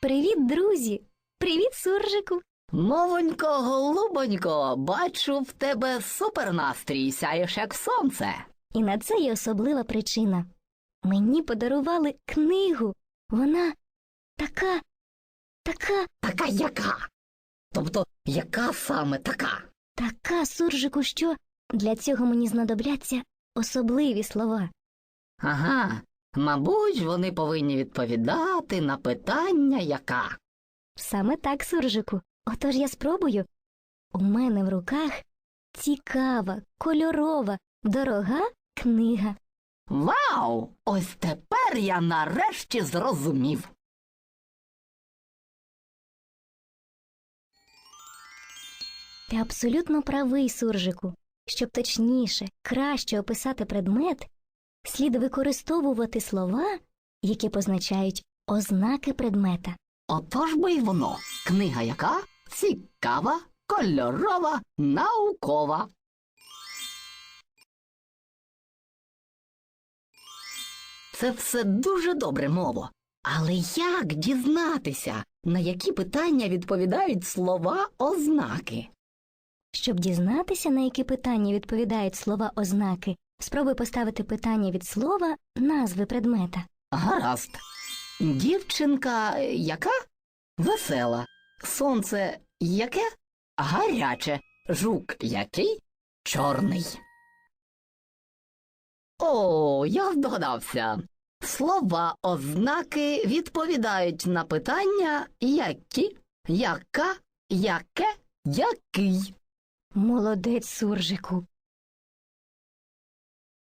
Привіт, друзі! Привіт, суржику! Мовонько, голубонько, бачу в тебе супернастрій, сяєш як сонце. І на це є особлива причина. Мені подарували книгу. Вона така, така, Така яка? Тобто, яка саме така? така, суржику, що для цього мені знадобляться особливі слова. Ага, мабуть, вони повинні відповідати на питання яка. Саме так, суржику. Отож я спробую. У мене в руках цікава, кольорова, дорога книга. Вау! Ось тепер я нарешті зрозумів. Ти абсолютно правий, суржику. Щоб точніше, краще описати предмет, слід використовувати слова, які позначають ознаки предмета. Отож би й воно. Книга яка? Цікава, кольорова, наукова. Це все дуже добре, мово. Але як дізнатися, на які питання відповідають слова ознаки? Щоб дізнатися, на які питання відповідають слова ознаки, спробуй поставити питання від слова назви предмета. Гаразд. Дівчинка е, яка? Весела. Сонце яке? Гаряче. Жук який? Чорний. О, я здогадався. Слова ознаки відповідають на питання які, яка, яке, який. Молодець, суржику.